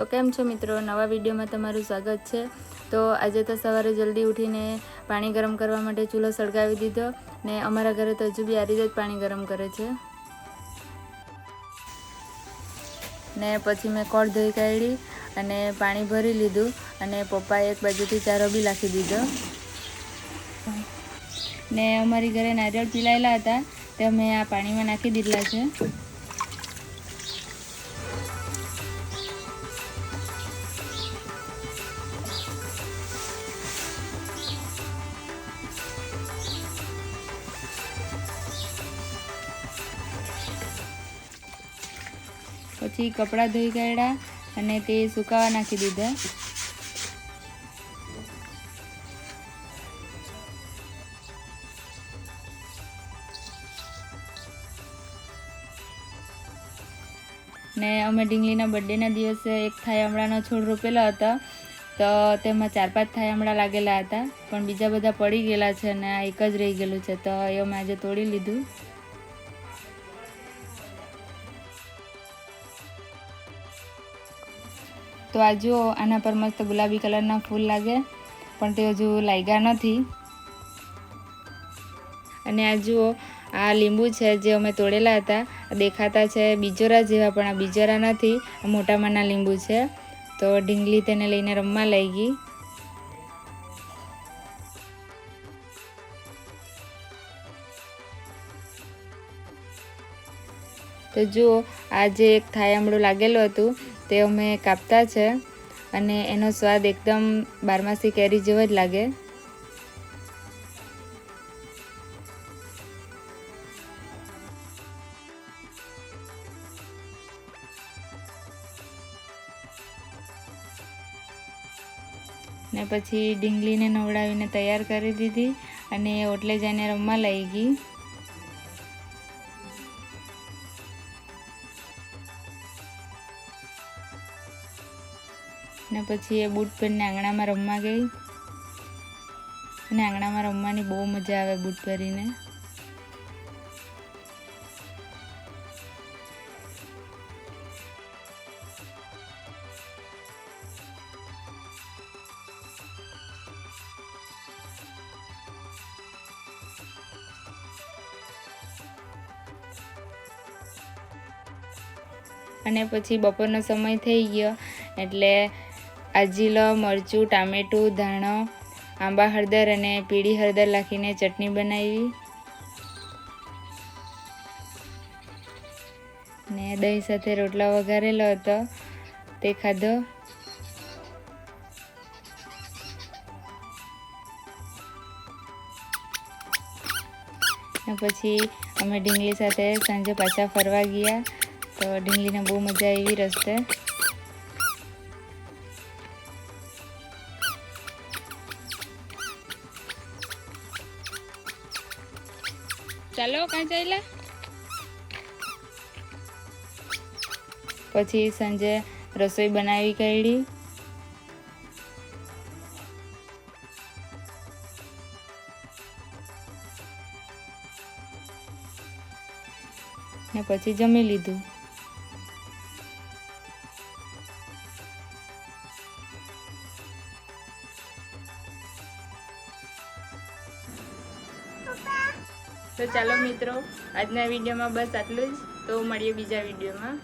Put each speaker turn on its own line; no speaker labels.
તો કેમ છો મિત્રો? નવા વિડીયોમાં તમારું સ્વાગત છે. તો આજે તો સવારે જલ્દી ઉઠીને પાણી ગરમ કરવા માટે ચૂલો સળગાવી દીધો ને અમારા ઘરે તો હજુ બી આ રીતે જ પાણી ગરમ કરે છે. ને પછી મેં કોળ ધોઈ કાઢી અને પાણી ભરી લીધું અને પપ્પાએ એક બાજુથી ચારો બી નાખી દીધો. ને અમારી ઘરે નારિયેળ પીલાયેલા હતા, તે અમે આ પાણીમાં નાખી દીધેલા છે. પછી કપડાં ધોઈ કાઢ્યા અને તે સુકાવા નાખી દીધા. ને અમે ઢીંગલીના બર્થડેના દિવસે એક થાઈ આમળાનો છોડ રોપેલો હતો. તો તેમાં ચાર પાંચ થાયામડા લાગેલા હતા. પણ બીજા બધા પડી ગયેલા છે અને આ એક જ રહી ગયેલું છે. તો એ અમે આજે તોડી લીધું. તો આ જુઓ, આના પર મસ્ત ગુલાબી કલરના ફૂલ લાગે. પણ તે હજુ લાગ્યા નથી. અને આ જુઓ, આ લીંબુ છે જે અમે તોડેલા હતા. દેખાતા છે બીજોરા જેવા, પણ આ બીજોરા નથી. મોટામાંના લીંબુ છે. તો ઢીંગલી તેને લઈને રમવા લઈ ગઈ તો જુઓ, આ જે એક થાયામડું લાગેલું હતું તે અમે કાપતા છે અને એનો સ્વાદ એકદમ બારમાસી કેરી જેવો જ લાગે. ને પછી ડીંગલીને નવડાવીને તૈયાર કરી દીધી અને ઓટલે જઈને રમવા લઈ ગઈ ને પછી એ બૂટ પહેરીને આંગણામાં રમવા ગઈ. અને આંગણામાં રમવાની બહુ મજા આવે બૂટ પહેરીને. અને પછી બપોરનો સમય થઈ ગયો એટલે આજીલો, મરચું, ટામેટું, ધાણો, આંબા હળદર અને પીળી હળદર નાખીને ચટણી બનાવી. ને દહીં સાથે રોટલા વઘારેલો હતો. તે ખાધો. પછી અમે ઢીંગલી સાથે સાંજે પાછા ફરવા ગયા. તો ઢીંગલીને બહુ મજા આવી રસ્તે. ચાલો કાં ચાલ્યા પછી સાંજે રસોઈ બનાવી કાઢી. ને પછી જમી લીધું. તો ચાલો મિત્રો આજના વિડીયોમાં બસ આટલું જ. તો મળીએ બીજા વિડીયોમાં.